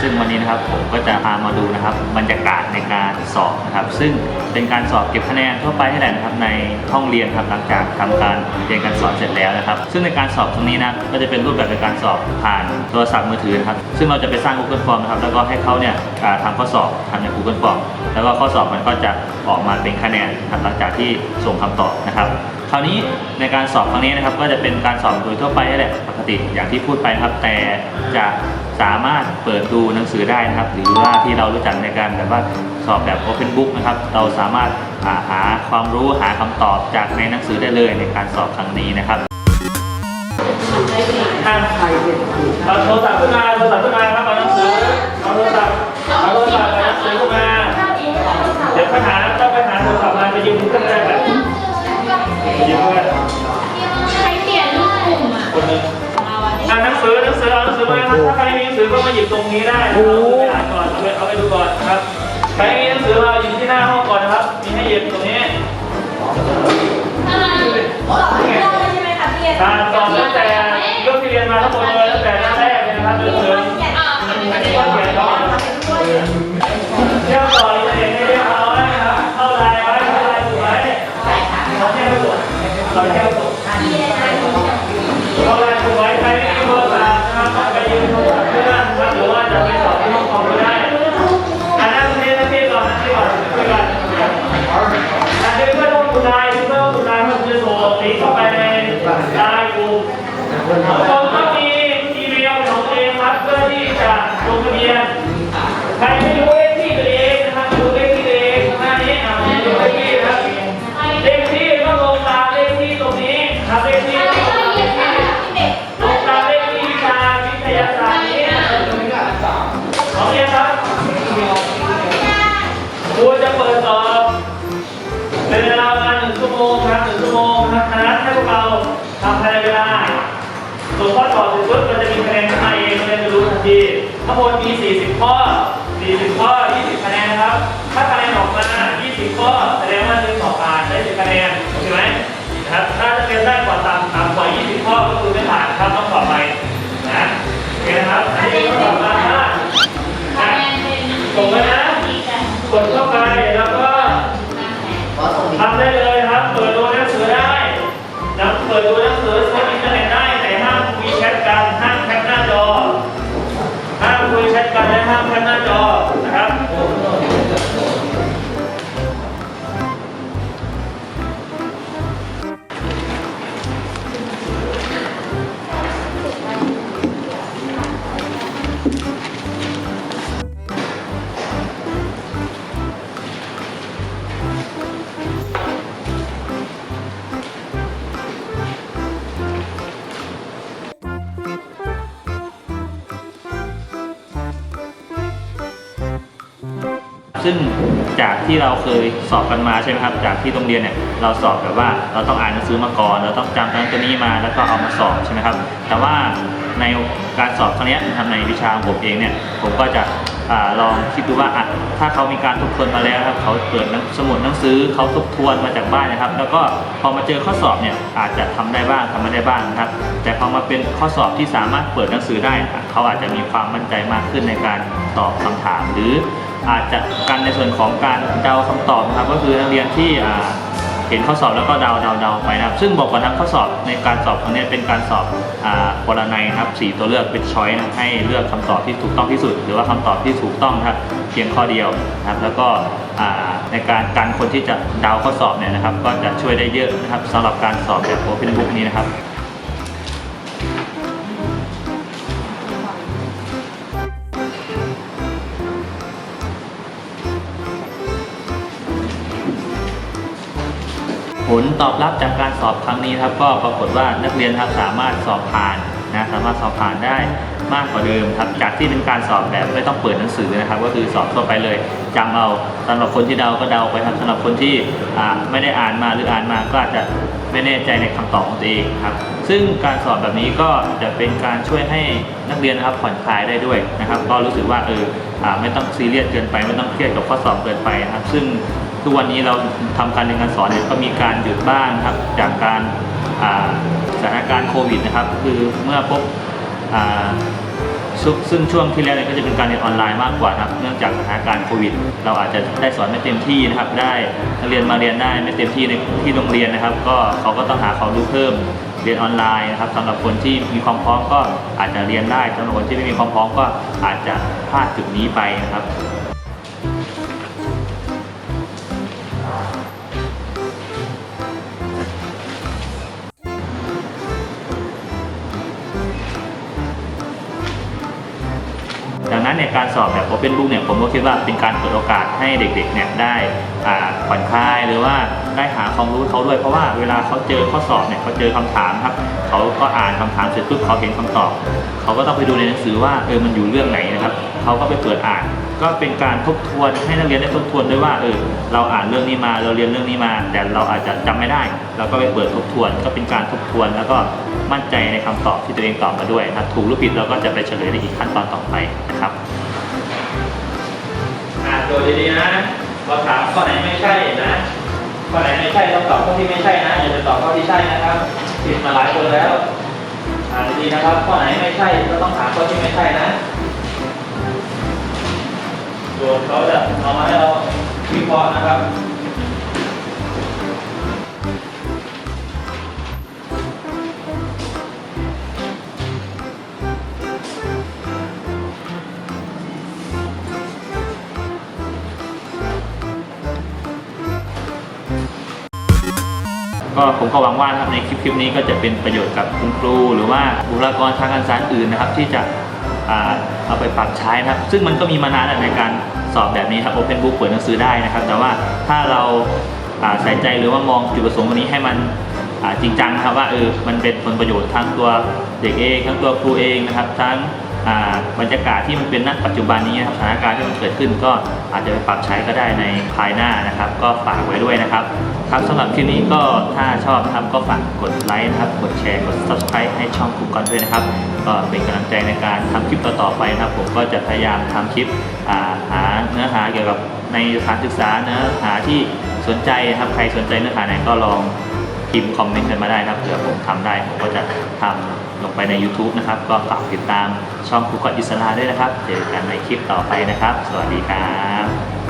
ซึ่งวันนี้นะครับผมก็จะพามาดูนะครับบรรยากาศในการสอบนะครับ ซึ่งเป็นการสอบเก็บคะแนนทั่วไปนี่แหละนะครับในห้องเรียนครับหลังจากทำการเรียนการสอนเสร็จแล้วนะครับ ซึ่งในการสอบตรงนี้นะก็จะเป็นรูปแบบในการสอบผ่านโทรศัพท์มือถือนะครับ ซึ่งเราจะไปสร้าง Google Form นะครับแล้วก็ให้เขาเนี่ยทำข้อสอบทำใน Google Form แล้วก็ข้อสอบมันก็จะออกมาเป็นคะแนนหลังจากที่ส่งคำตอบนะครับ คราวนี้ในการสอบครั้งนี้นะครับ ก็จะเป็นการสอบโดยทั่วไปนี่แหละปกติอย่างที่พูดไปนะครับแต่จะสามารถเปิดดูหนังสือได้นะครับ หรือว่าที่เรารู้จักในการแบบว่าสอบแบบ Open Book นะครับ เราสามารถหาหาความรู้หาคำตอบจากในหนังสือได้เลยในการสอบครั้งนี้นะครับเอาโทรศัพท์ขึ้นมาโทรศัพท์ขึ้นมาครับ ยืมเพื่อนใช้เปลี่ยนรูปกลุ่มอะคนหนึงมาวันนี้อ่านหนังสือหนังสือเอาหนังสือมาครับถ้าใครมีหนังสือก็มาหยิบตรงนี้ได้นะครับเอาไปอ่านก่อนเอาไปเอาไปดูก่อนนะครับใครมีหนังสือมาหยิบที่หน้าห้องก่อนนะครับมีให้หยิบตรงนี้อะไรสอบเรื่องใช่ไหมคะพี่การสอบตั้งแต่เรื่องที่เรียนมาทั้งหมดเลยตั้งแต่หน้าแรกเลยนะครับหนังสืออ่ามันมีอัปนระนี้เด็นก็เขียนก่อน ทันทีทั้งหมดมี 40 ข้อ 40 ข้อ 20 คะแนนนะครับ ถ้าคะแนนออกมา 20 ข้อ แสดงว่าหนึ่งสอบผ่านได้ 10 คะแนนโอเคไหมนะครับ ถ้าจะเป็นได้กว่าต่ำต่ำกว่า 20 ข้อ ก็คือไม่ผ่านครับต้องสอบใหม่นะโอเคนะครับอันนี้ก็สอบมาถ้าคะแนนเป็นส่งไว้นะกดเข้าไปแล้วก็ทำได้เลยครับ เปิดดูหนังสือได้นะเปิดดูหนังสือ ซึ่งจากที่เราเคยสอบกันมาใช่ไหมครับ จากที่โรงเรียนเนี่ยเราสอบแบบว่าเราต้องอ่านหนังสือมาก่อน เราต้องจำนั้นตัวนี้มาแล้วก็เอามาสอบใช่ไหมครับ แต่ว่าในการสอบครั้งนี้ยนะครับในวิชาของผมเองเนี่ยผมก็จะอลองคิดดูว่าอะถ้าเขามีการทบทวนมาแล้วครับเขาเปิดสมุดหนังสือเขาทบทวนมาจากบ้านนะครับ แล้วก็พอมาเจอข้อสอบเนี่ยอาจจะทำได้บ้างทำไม่ได้บ้างนะครับ แต่พอมาเป็นข้อสอบที่สามารถเปิดหนังสือได้ เขาอาจจะมีความมั่นใจมากขึ้นในการตอบคำถามหรือ อาจจะกันในส่วนของการเดาคำตอบนะครับ ก็คือนักเรียนที่เห็นข้อสอบแล้วก็เดาเดาเดาไปนะครับ ซึ่งบอกก่อนนะข้อสอบในการสอบครั้งนี้เป็นการสอบปรนัยนะครับสี่ตัวเลือกเป็นช้อยนะให้เลือกคำตอบที่ถูกต้องที่สุด หรือว่าคำตอบที่ถูกต้องครับเพียงข้อเดียวนะครับ แล้วก็ในการการคนที่จะเดาข้อสอบเนี่ยนะครับ ก็จะช่วยได้เยอะนะครับสำหรับการสอบแบบ Open Book นี้นะครับ ลตอบรับจากการสอบครั้งนี้ครับก็ปรากฏว่านักเรียนครับสามารถสอบผ่านนะสามารถสอบผ่านได้มากกว่าเดิมครับจากที่เป็นการสอบแบบไม่ต้องเปิดหนังสือนะครับ ก็คือสอบทั่วไปเลยจำเอาสำหรับคนที่เดาก็เดาไปครับสำหรับคนที่อ่าไม่ได้อ่านมาหรืออ่านมาก็อาจจะไม่แน่ใจในคำตอบของตัวเองครับ ซึ่งการสอบแบบนี้ก็จะเป็นการช่วยให้นักเรียนนะครับผ่อนคลายได้ด้วยนะครับ ก็รู้สึกว่าเอออ่าไม่ต้องซีเรียสเกินไป ไม่ต้องเครียดกับข้อสอบเกินไปนะครับ ซึ่ง ทุกวันนี้เราทำการเรียนการสอนเนี่ยก็มีการหยุดบ้างครับจากการสถานการณ์โควิดนะครับ คือเมื่อพบอซึ่งช่วงที่แล้วเนี่ยก็จะเป็นการเรียนออนไลน์มากกว่านะครับ เนื่องจากสถานการณ์โควิด เราอาจจะได้สอนไม่เต็มที่นะครับ ได้นักเรียนมาเรียนได้ไม่เต็มที่ในที่โรงเรียนนะครับ ก็เขาก็ต้องหาความรู้เพิ่มเรียนออนไลน์นะครับสำหรับคนที่มีความพร้อมก็อาจจะเรียนได้สำหรับคนที่ไม่มีความพร้อมก็อาจจะพลาดจุดนี้ไปนะครับ ในยการสอบแบบ Open Book เนี่ยผมก็คิดว่าเป็นการเปิดโอกาสให้เด็กๆเนี่ยได้อ่าผ่อนคลายหรือว่าได้หาความรู้เขาด้วย เพราะว่าเวลาเขาเจอข้อสอบเนี่ยเขาเจอคำถามครับเขาก็อ่านคำถามเสร็จปุ๊บเขาเห็นคำตอบ เขาก็ต้องไปดูในหนังสือว่าเออมันอยู่เรื่องไหนนะครับเขาก็ไปเปิดอ่าน ก็เป็นการทบทวนให้นักเรียนได้ทบทวนด้วยว่าเออเราอ่านเรื่องนี้มาเราเรียนเรื่องนี้มา แต่เราอาจจะจำไม่ได้ เราก็ไปเปิดทบทวน ก็เป็นการทบทวน แล้วก็มั่นใจในคำตอบที่ตัวเองตอบมาด้วยนะถูกหรือผิดเราก็จะไปเฉลยในอีกขั้นตอนต่อไปนะครับอ่านโจทย์ดีๆนะพอถามข้อไหนไม่ใช่นะข้อไหนไม่ใช่ต้องตอบข้อที่ไม่ใช่นะอย่าไปตอบข้อที่ใช่นะครับผิดมาหลายคนแล้วอ่านดีๆนะครับข้อไหนไม่ใช่ก็ต้องถามข้อที่ไม่ใช่นะ โจทย์เขาจะเอามาให้เราวิเคราะห์นะครับก็ผมก็หวังว่านะครับในคลิปคลิปนี้ก็จะเป็นประโยชน์กับคุณครู หรือว่าบุคลากรทางการศึกษาอื่นนะครับ ที่จะ เอาไปปรับใช้นะครับ ซึ่งมันก็มีมานานแล้วในการสอบแบบนี้ครับ Open Book เปิดหนังสือได้นะครับ แต่ว่าถ้าเราใส่ใจหรือว่ามองจุดประสงค์ตรงนี้ให้มันจริงจังครับว่าเออมันเป็นผลประโยชน์ทั้งตัวเด็กเองทั้งตัวครูเองนะครับ ทั้งบรรยากาศที่มันเป็นณปัจจุบันนี้นะครับสถานการณ์ที่มันเกิดขึ้นก็อาจจะไปปรับใช้ก็ได้ในภายหน้านะครับ ก็ฝากไว้ด้วยนะครับ ครับสำหรับคลิปนี้ก็ถ้าชอบนะครับก็ฝากกดไลค์นะครับ กดแชร์ กด subscribe ให้ช่องคุกก่อนด้วยนะครับ ก็เป็นกำลังใจในการทำคลิปต่อๆไปนะครับ ผมก็จะพยายามทำคลิปาหาเนื้อหาเกี่ยวกับในสถานศึกษาเนื้อหาที่สนใจนะครับ ใครสนใจเนื้อหาไหนก็ลองพิมพ์คอมเมนต์กันมาได้นะครับเผื่อผมทำได้ผมก็จะทำลงไปใน YouTube นะครับ ก็ฝากติดตามช่องคุกก่อนอิสระด้วยนะครับ เจอกันในคลิปต่อไปนะครับ สวัสดีครับ